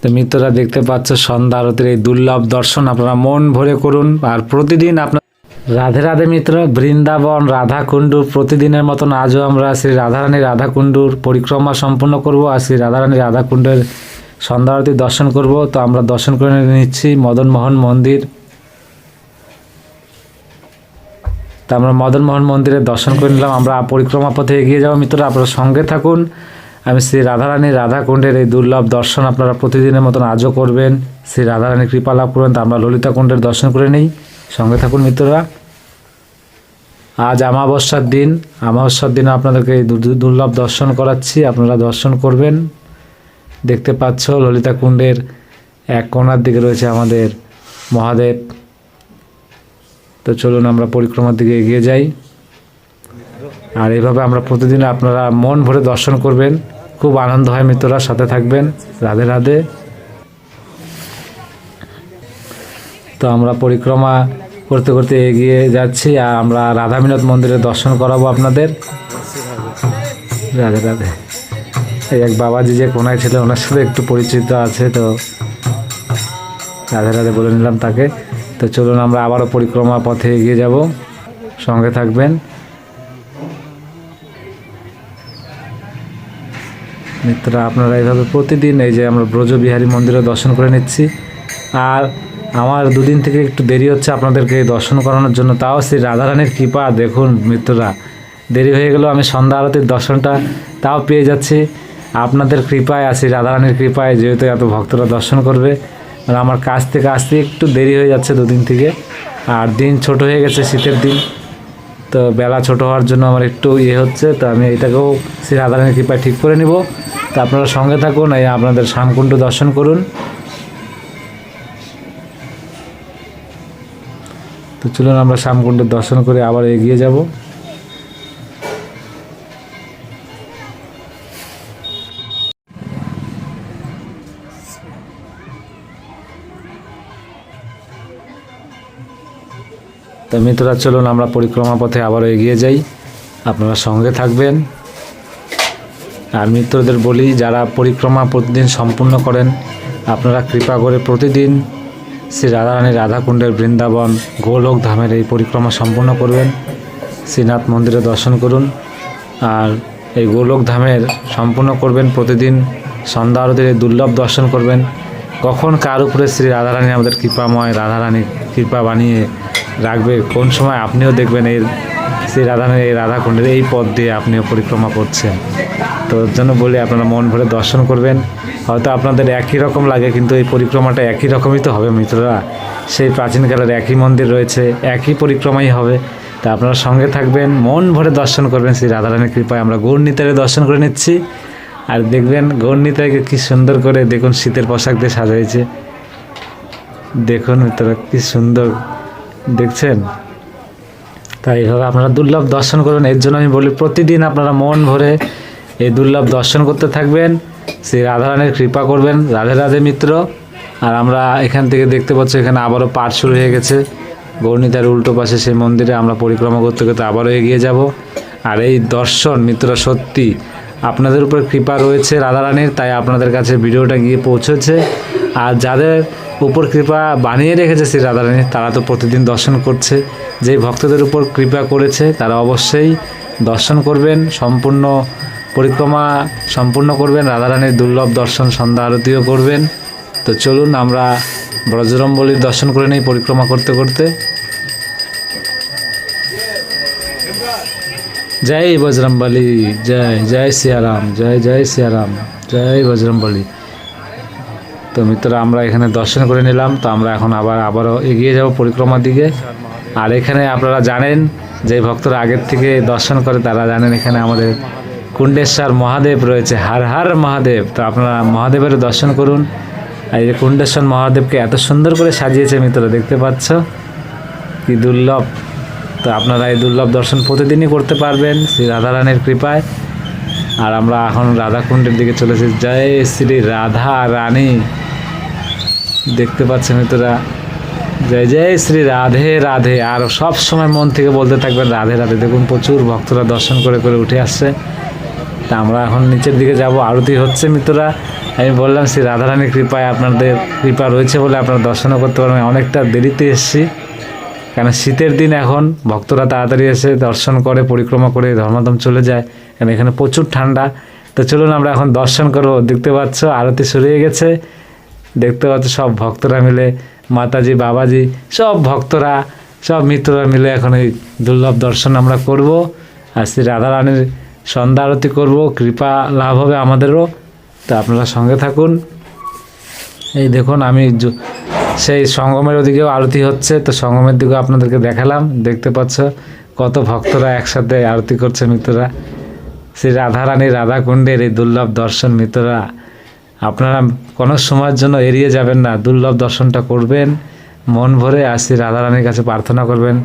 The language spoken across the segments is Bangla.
তো মিত্ররা দেখতে পাচ্ছ সন্ধ্যা আরতির এই দুর্লভ দর্শন। আপনারা মন ভরে করুন আর প্রতিদিন আপনার রাধে রাধে মিত্র, বৃন্দাবন রাধাকুণ্ডু প্রতিদিনের মতন আজও আমরা শ্রী রাধারানী রাধাকুণ্ডুর পরিক্রমা সম্পূর্ণ করব আর শ্রী রাধারানী রাধাকুণ্ডের সন্ধ্যা আরতি দর্শন করব। তো আমরা দর্শন করে নিচ্ছি মদন মোহন মন্দির। তা আমরা মদন মোহন মন্দিরে দর্শন করে নিলাম। আমরা পরিক্রমা পথে এগিয়ে যাব। মিত্ররা আপনারা সঙ্গে থাকুন। আমি শ্রী রাধারানী রাধাকুণ্ডের এই দুর্লভ দর্শন আপনারা প্রতিদিনের মতন আজও করবেন। শ্রী রাধারানীর কৃপা লাভ করবেন তা আমরা ললিতা কুণ্ডের দর্শন করে নিই। সঙ্গে থাকুন মিত্ররা। আজ আমাবস্যার দিন আমাবস্যার দিনে আপনাদেরকে এই দুর্লভ দর্শন করাচ্ছি, আপনারা দর্শন করবেন। দেখতে পাচ্ছ ললিতা কুণ্ডের এক কোণার দিকে রয়েছে আমাদের মহাদেব। তো চলুন আমরা পরিক্রমার দিকে এগিয়ে যাই। আর এইভাবে আমরা প্রতিদিন আপনারা মন ভরে দর্শন করবেন। খুব আনন্দ হয় মিত্ররা, সাথে থাকবেন। রাধে রাধে। তো আমরা পরিক্রমা করতে করতে এগিয়ে যাচ্ছি। আর আমরা রাধা মিনদ মন্দিরে দর্শন করাবো আপনাদের। রাধে রাধে। এই এক বাবাজি যে কোনায় ছিল, ওনার সাথে একটু পরিচিত আছে, তো রাধে রাধে বলে নিলাম তাকে। তো চলুন আমরা আবারও পরিক্রমা পথে এগিয়ে যাব। সঙ্গে থাকবেন। মিত্ররা আপনারা এইভাবে প্রতিদিন এই যে আমরা ব্রজবিহারী মন্দিরে দর্শন করে নিচ্ছি। আর আমার দুদিন থেকে একটু দেরি হচ্ছে আপনাদেরকে দর্শন করানোর জন্য, তাও শ্রী রাধারানীর কৃপা। দেখুন মিত্ররা, দেরি হয়ে গেলেও আমি সন্ধ্যা আরতির দর্শনটা তাও পেয়ে যাচ্ছি। আপনাদের কৃপায় শ্রী রাধারানীর কৃপায় যেহেতু এত ভক্তরা দর্শন করবে, আর আমার কাছ থেকে আসতে একটু দেরি হয়ে যাচ্ছে দুদিন থেকে। আর দিন ছোট হয়ে গেছে শীতের দিন। তো বেলা ছোট হওয়ার জন্য আমার একটু ইয়ে হচ্ছে, তো আমি এটাকেও শ্রী রাধারানীর কৃপায় ঠিক করে নিব। তো আপনারা সঙ্গে থাকুন, এই আপনাদের শ্যামকুণ্ড দর্শন করুন। তো চলুন আমরা শ্যামকুণ্ডের দর্শন করে আবার এগিয়ে যাব। তো মিত্ররা, চলুন আমরা পরিক্রমা পথে আবারও এগিয়ে যাই। আপনারা সঙ্গে থাকবেন। আর মিত্রদের বলি, যারা পরিক্রমা প্রতিদিন সম্পূর্ণ করেন, আপনারা কৃপা করে প্রতিদিন শ্রী রাধারানী রাধাকুণ্ডের বৃন্দাবন, গোলোক ধামের এই পরিক্রমা সম্পূর্ণ করবেন। শ্রীনাথ মন্দিরে দর্শন করুন। আর এই গোলোক ধামের সম্পূর্ণ করবেন প্রতিদিন। সন্ধ্যা আরতির এই দুর্লভ দর্শন করবেন। কখন কার উপরে শ্রী রাধারানী আমাদের কৃপাময় রাধারানী কৃপা বানিয়ে রাখবে, কোন সময় আপনিও দেখবেন এই সেই রাধারানীর এই রাধাকুণ্ডের এই পথ দিয়ে আপনিও পরিক্রমা করছেন। তো জন্য বলি আপনারা মন ভরে দর্শন করবেন। হয়তো আপনাদের একই রকম লাগে, কিন্তু এই পরিক্রমাটা একই রকমই তো হবে মিত্ররা। সেই প্রাচীনকালের একই মন্দির রয়েছে, একই পরিক্রমাই হবে। তা আপনারা সঙ্গে থাকবেন, মন ভরে দর্শন করবেন শ্রী রাধারানীর কৃপায়। আমরা গৌরনীতারে দর্শন করে নিচ্ছি। আর দেখবেন গৌরনীতাকে কি সুন্দর করে দেখুন, শীতের পোশাক দিয়ে সাজাইছে। দেখুন মিত্ররা, কি সুন্দর দেখছেন? তাই এইভাবে আপনারা দুর্লভ দর্শন করুন। এর জন্য আমি বলি, প্রতিদিন আপনারা মন ভরে এই দুর্লভ দর্শন করতে থাকবেন। শ্রী রাধারানীর কৃপা করবেন। রাধে রাধে মিত্র। আর আমরা এখান থেকে দেখতে পাচ্ছি, এখানে আবারও পাঠ শুরু হয়ে গেছে। গৌরনীতার উল্টো পাশে সেই মন্দিরে আমরা পরিক্রমা করতে করতে আবারও এগিয়ে যাব। আর এই দর্শন মিত্ররা সত্যি আপনাদের উপর কৃপা রয়েছে রাধারানীর, তাই আপনাদের কাছে ভিডিওটা গিয়ে পৌঁছেছে। আর যাদের উপর কৃপা বানিয়ে রেখেছে শ্রী রাধারানী, তারা তো প্রতিদিন দর্শন করছে। যেই ভক্তদের উপর কৃপা করেছে, তারা অবশ্যই দর্শন করবেন। সম্পূর্ণ পরিক্রমা সম্পূর্ণ করবেন। রাধারানীর দুর্লভ দর্শন, সন্ধ্যা আরতিও করবেন। তো চলুন, আমরা ব্রজরম্বলির দর্শন করে নেই পরিক্রমা করতে করতে। জয় বজরম্বলী জয় জয় সিয়ারাম, জয় জয় সিয়ারাম, জয় বজরম্বলী তো মিত্ররা আমরা এখানে দর্শন করে নিলাম, তো আমরা এখন আবার, আবারও এগিয়ে যাব পরিক্রমার দিকে। আর এখানে আপনারা জানেন, যে ভক্তরা আগের থেকে দর্শন করে, তারা জানেন এখানে আমাদের কুণ্ডেশ্বর মহাদেব রয়েছে। হার হার মহাদেব। তো আপনারা মহাদেবের দর্শন করুন। আর এই কুণ্ডেশ্বর মহাদেবকে এত সুন্দর করে সাজিয়েছে মিত্ররা দেখতে পাচ্ছ? কি দুর্লভ। তো আপনারা এই দুর্লভ দর্শন প্রতিদিনই করতে পারবেন, শ্রী রাধারানীর কৃপায়। আর আমরা এখন রাধাকুণ্ডের দিকে চলেছি। জয় শ্রী রাধা রানী দেখতে পাচ্ছেন মিত্ররা, জয় জয় শ্রী রাধে রাধে। আর সব সময় মন থেকে বলতে থাকবেন, রাধে রাধে। দেখুন, প্রচুর ভক্তরা দর্শন করে করে উঠে আসছে। তা আমরা এখন নিচের দিকে যাব, আরতি হচ্ছে মিত্ররা। আমি বললাম, শ্রী রাধারানীর কৃপায় আপনাদের কৃপা রয়েছে বলে আপনারা দর্শনও করতে পারবেন। অনেকটা দেরিতে এসেছি। কেন শীতের দিন এখন, ভক্তরা তাড়াতাড়ি এসে দর্শন করে, পরিক্রমা করে ধর্মধাম চলে যায়। কেন এখানে প্রচুর ঠান্ডা। তো চলুন আমরা এখন দর্শন করব। দেখতে পাচ্ছ, আরতি শুরু হয়ে গেছে। দেখতে পাচ্ছ, সব ভক্তরা মিলে, মাতাজি, বাবাজি, সব ভক্তরা, সব মিত্ররা মিলে এখন এই দুর্লভ দর্শন আমরা করব। আর শ্রী রাধারানীর সন্ধ্যা আরতি করব। কৃপা লাভ হবে আমাদেরও। তো আপনারা সঙ্গে থাকুন। এই দেখুন, আমি সেই সঙ্গমের ওদিকেও আরতি হচ্ছে, তো সঙ্গমের দিকেও আপনাদেরকে দেখালাম। দেখতে পাচ্ছ কত ভক্তরা একসাথে আরতি করছে মিত্ররা। শ্রী রাধারানী রাধাকুণ্ডের এই দুর্লভ দর্শন মিত্ররা, আপনারা কোনো সময়ের জন্য এড়িয়ে যাবেন না, দুর্লভ দর্শনটা করবেন, মন ভরে আর শ্রী রাধারানীর কাছে প্রার্থনা করবেন।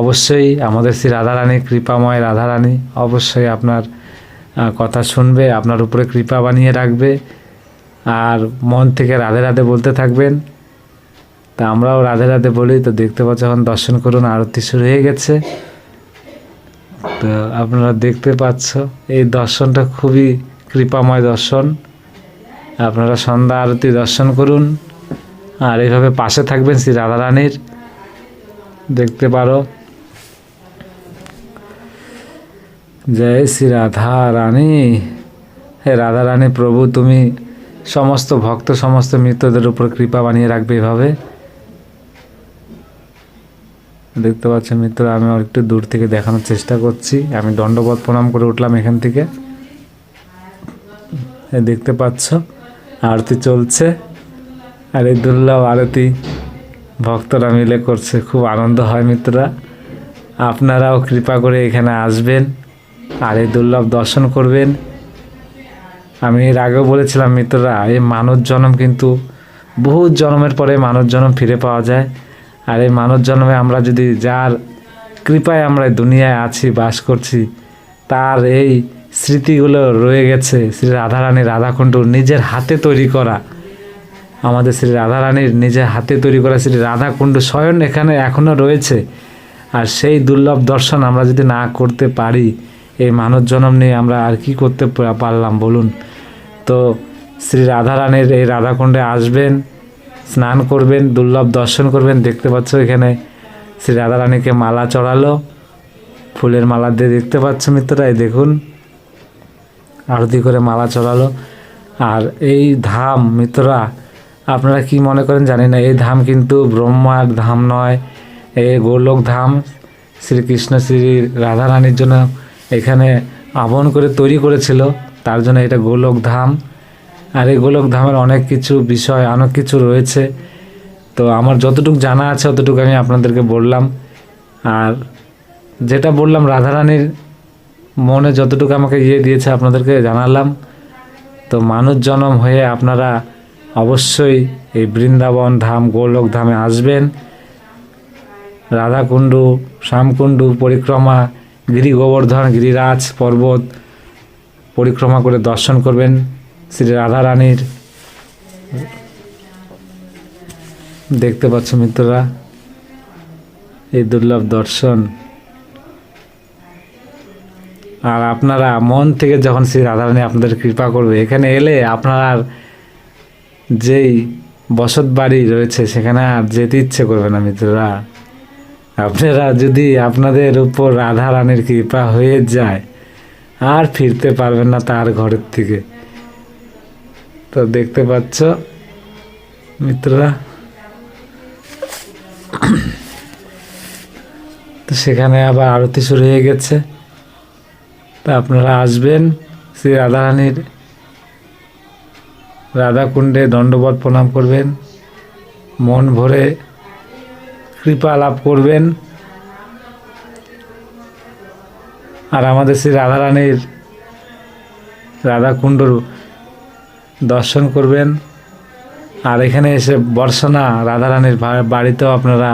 অবশ্যই আমাদের শ্রী রাধারানী কৃপাময় রাধারানী অবশ্যই আপনার কথা শুনবে, আপনার উপরে কৃপা বানিয়ে রাখবে, আর মন থেকে রাধে রাধে বলতে থাকবেন। তা আমরাও রাধে রাধে বলি, তো দেখতে পাচ্ছ এখন দর্শন করুন, আরতি শুরু হয়ে গেছে। তো আপনারা দেখতে পাচ্ছ, এই দর্শনটা খুবই কৃপাময় দর্শন। আপনারা সন্ধ্যা আরতি দর্শন করুন, আর এইভাবে পাশে থাকবেন শ্রী রাধারানীর। দেখতে পারো। জয় শ্রী রাধা রানী হে রাধা রানী প্রভু, তুমি সমস্ত ভক্ত, সমস্ত মৃতদের উপর কৃপা বানিয়ে রাখবে এভাবে। দেখতে পাচ্ছেন মিত্র, আমি একটু দূর থেকে দেখানোর চেষ্টা করছি। আমি দণ্ডবোধ প্রণাম করে উঠলাম এখান থেকে। দেখতে পাচ্ছ, আরতি চলছে। আর এই দুর্লভ আরতি ভক্তরা মিলে করছে, খুব আনন্দ হয় মিত্ররা। আপনারাও কৃপা করে এখানে আসবেন আর এই দুর্লভ দর্শন করবেন। আমি এর আগেও বলেছিলাম মিত্ররা, এই মানব জন্ম কিন্তু বহু জন্মের পরে মানব জন্ম ফিরে পাওয়া যায়। আর এই মানব জন্মে আমরা যদি যার কৃপায় আমরা দুনিয়ায় আছি, বাস করছি, তার এই স্মৃতিগুলো রয়ে গেছে শ্রী রাধারানী রাধাকুণ্ড নিজের হাতে তৈরি করা। আমাদের শ্রী রাধারানীর নিজের হাতে তৈরি করা শ্রী রাধাকুণ্ড স্বয়ং এখানে এখনও রয়েছে। আর সেই দুর্লভ দর্শন আমরা যদি না করতে পারি, এই মানব জন্ম নিয়ে আমরা আর কি করতে পারলাম বলুন? তো শ্রী রাধারানীর এই রাধাকুণ্ডে আসবেন। স্নান করবেন, দুর্লভ দর্শন করবেন। দেখতে পাচ্ছ এখানে শ্রী রাধারানীকে মালা চড়ালো। ফুলের মালা দিয়ে দেখতে পাচ্ছ মিত্ররা দেখুন। আরতি করে মালা চড়ালো। আর এই ধাম মিত্ররা, আপনারা কি মনে করেন জানি না, এই ধাম কিন্তু ব্রহ্মার ধাম নয় এই গোলক ধাম। শ্রীকৃষ্ণ শ্রী রাধারানীর জন্য এখানে আবন করে তৈরি করেছিল, তার জন্য এটা গোলক ধাম। আর এই গোলক ধামের অনেক কিছু বিষয়, অনেক কিছু রয়েছে। তো আমার যতটুকু জানা আছে ততটুকু আমি আপনাদেরকে বললাম। আর যেটা বললাম, রাধারানীর মনে যতটুকু আমাকে ইয়ে দিয়েছে, আপনাদেরকে জানালাম। তো মানুষ জন্ম হয়ে আপনারা অবশ্যই এই বৃন্দাবন ধাম, গোলক ধামে আসবেন। রাধাকুণ্ডু, শ্যামকুণ্ডু, পরিক্রমা, গিরি গোবর্ধন, গিরিরাজ পর্বত পরিক্রমা করে দর্শন করবেন। শ্রী রাধারানীর দেখতে পাচ্ছ মিত্ররা, এই দুর্লভ দর্শন। আর আপনারা মন থেকে যখন শ্রী রাধারানী আপনাদের কৃপা করবে, এখানে এলে আপনার যেই বসত বাড়ি রয়েছে, সেখানে আর যেতে ইচ্ছে করবে না মিত্ররা। আপনারা যদি আপনাদের উপর রাধা রানীর কৃপা হয়ে যায়, আর ফিরতে পারবেন না তার ঘরের থেকে। তো দেখতে পাচ্ছ, মিত্ররা। তো সেখানে আবার আরতি শুরু হয়ে গেছে। তা আপনারা আসবেন শ্রী রাধারানীর। রাধাকুণ্ডে দণ্ডবত প্রণাম করবেন। মন ভরে কৃপা লাভ করবেন। আর আমাদের শ্রী রাধারানীর রাধাকুণ্ডর দর্শন করবেন। আর এখানে এসে বর্ষনা, রাধারানীর বাড়িতেও আপনারা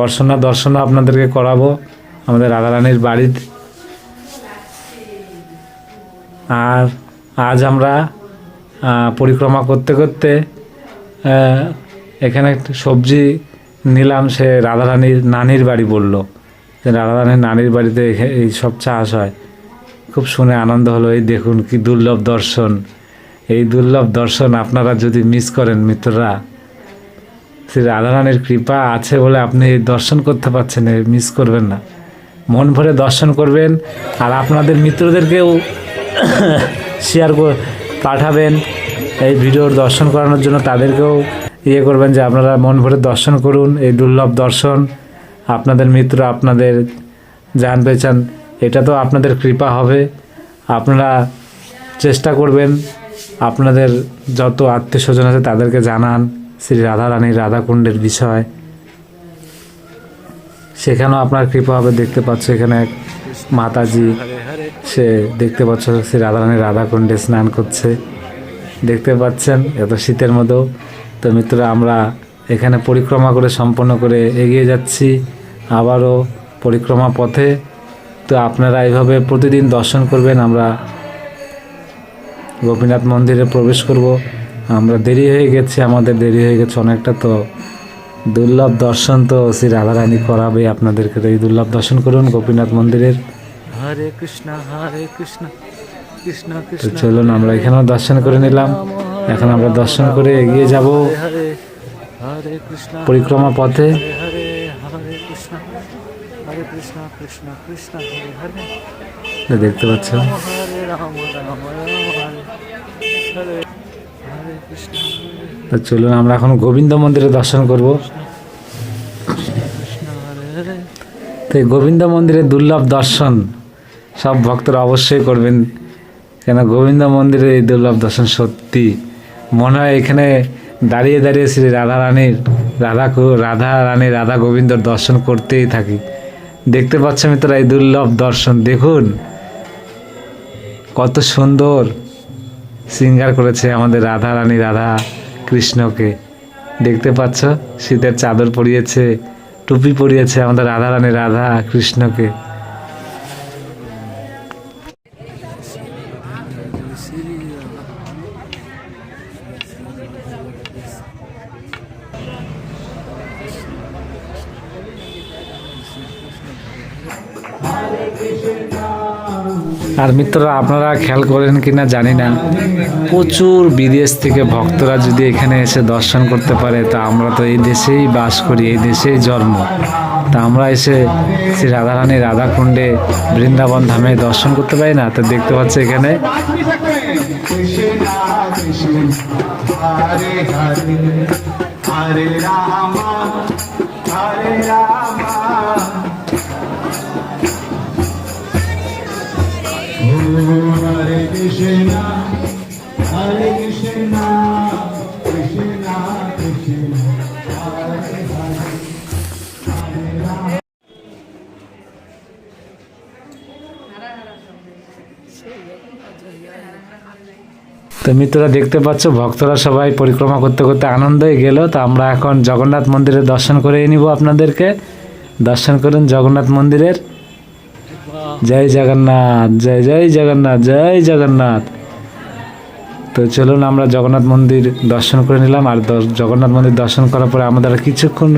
বর্ষনা দর্শনও আপনাদেরকে করাবো, আমাদের রাধারানীর বাড়ির। আর আজ আমরা পরিক্রমা করতে করতে এখানে একটা সবজি নিলাম, সে রাধারানীর নানির বাড়ি বলল। যে রাধারানীর নানির বাড়িতে এই সব চাষ হয়। খুব শুনে আনন্দ হলো, এই দেখুন কি দুর্লভ দর্শন। এই দুর্লভ দর্শন আপনারা যদি মিস করেন, মিত্ররা, শ্রী রাধারানীর কৃপা আছে বলে আপনি দর্শন করতে পারছেন মিস করবেন না। মন ভরে দর্শন করবেন আর আপনাদের মিত্রদেরকেও শেয়ার পাঠাবেন। এই ভিডিওর দর্শন করানোর জন্য তাদেরকেও ইয়ে করবেন যে আপনারা মন ভরে দর্শন করুন, এই দুর্লভ দর্শন। আপনাদের মিত্র আপনাদের জান পেয়েছেন, এটা তো আপনাদের কৃপা হবে। আপনারা চেষ্টা করবেন আপনাদের যত আত্মীয় স্বজন আছে তাদেরকে জানান শ্রী রাধারানী রাধাকুণ্ডের বিষয়। সেখানেও আপনার কৃপা হবে, দেখতে পাচ্ছ এখানে এক মাতাজি, সে দেখতে পাচ্ছ শ্রী রাধারানী রাধাকুণ্ডে স্নান করছে। দেখতে পাচ্ছেন, এত শীতের মধ্যেও। তো মিত্ররা আমরা এখানে পরিক্রমা করে, সম্পন্ন করে এগিয়ে যাচ্ছি। আবারও পরিক্রমা পথে। তো আপনারা এইভাবে প্রতিদিন দর্শন করবেন, আমরা গোপীনাথ মন্দিরে প্রবেশ করব। আমরা দেরি হয়ে গেছে আমাদের দেরি হয়ে গেছে অনেকটা তো দুর্লভ দর্শন তো শ্রী রাধারানী করাবে আপনাদেরকে। তো এই দুর্লভ দর্শন করুন গোপীনাথ মন্দিরের। হরে কৃষ্ণ হরে কৃষ্ণ কৃষ্ণ তো কৃষ্ণ। চলুন আমরা এখানেও দর্শন করে নিলাম। এখন আমরা দর্শন করে এগিয়ে যাব। পরিক্রমা পথে। হরে কৃষ্ণ। হরে কৃষ্ণ কৃষ্ণ কৃষ্ণ হরে হরে। দেখতে পাচ্ছ চলুন, আমরা এখন গোবিন্দ মন্দিরে দর্শন করব। তো গোবিন্দ মন্দিরের দুর্লভ দর্শন সব ভক্তরা অবশ্যই করবেন। কেন গোবিন্দ মন্দিরে এই দুর্লভ দর্শন সত্যি। মনে হয় এখানে দাঁড়িয়ে দাঁড়িয়ে শ্রী রাধা রানীর, রাধা রাধা রানী, রাধা গোবিন্দর দর্শন করতেই থাকি। দেখতে পাচ্ছ মিত্র এই দুর্লভ দর্শন। দেখুন কত সুন্দর সিঙ্গার করেছে আমাদের রাধা রানী, রাধা কৃষ্ণকে। দেখতে পাচ্ছ? শীতের চাদর পরিয়েছে, টুপি পরিয়েছে আমাদের রাধা রানী, রাধা কৃষ্ণকে। আর মিত্ররা, আপনারা খেয়াল করেন কিনা জানি না। প্রচুর বিদেশ থেকে ভক্তরা যদি এখানে এসে দর্শন করতে পারে, তা আমরা তো এই দেশেই বাস করি, এই দেশেই জন্ম। তা আমরা এসে শ্রী রাধারানী রাধাকুণ্ডে বৃন্দাবন ধামে দর্শন করতে পারি না? তো দেখতে পাচ্ছি এখানে। তো মিত্ররা দেখতে পাচ্ছ, ভক্তরা সবাই পরিক্রমা করতে করতে আনন্দই গেল। তো আমরা এখন জগন্নাথ মন্দিরে দর্শন করে নিব আপনাদেরকে। দর্শন করুন জগন্নাথ মন্দিরের। জয় জগন্নাথ, জয় জয় জগন্নাথ জয় জগন্নাথ। তো চলুন আমরা জগন্নাথ মন্দির দর্শন করে নিলাম, আর জগন্নাথ মন্দির দর্শন করার পরে আমাদের কিছুক্ষণ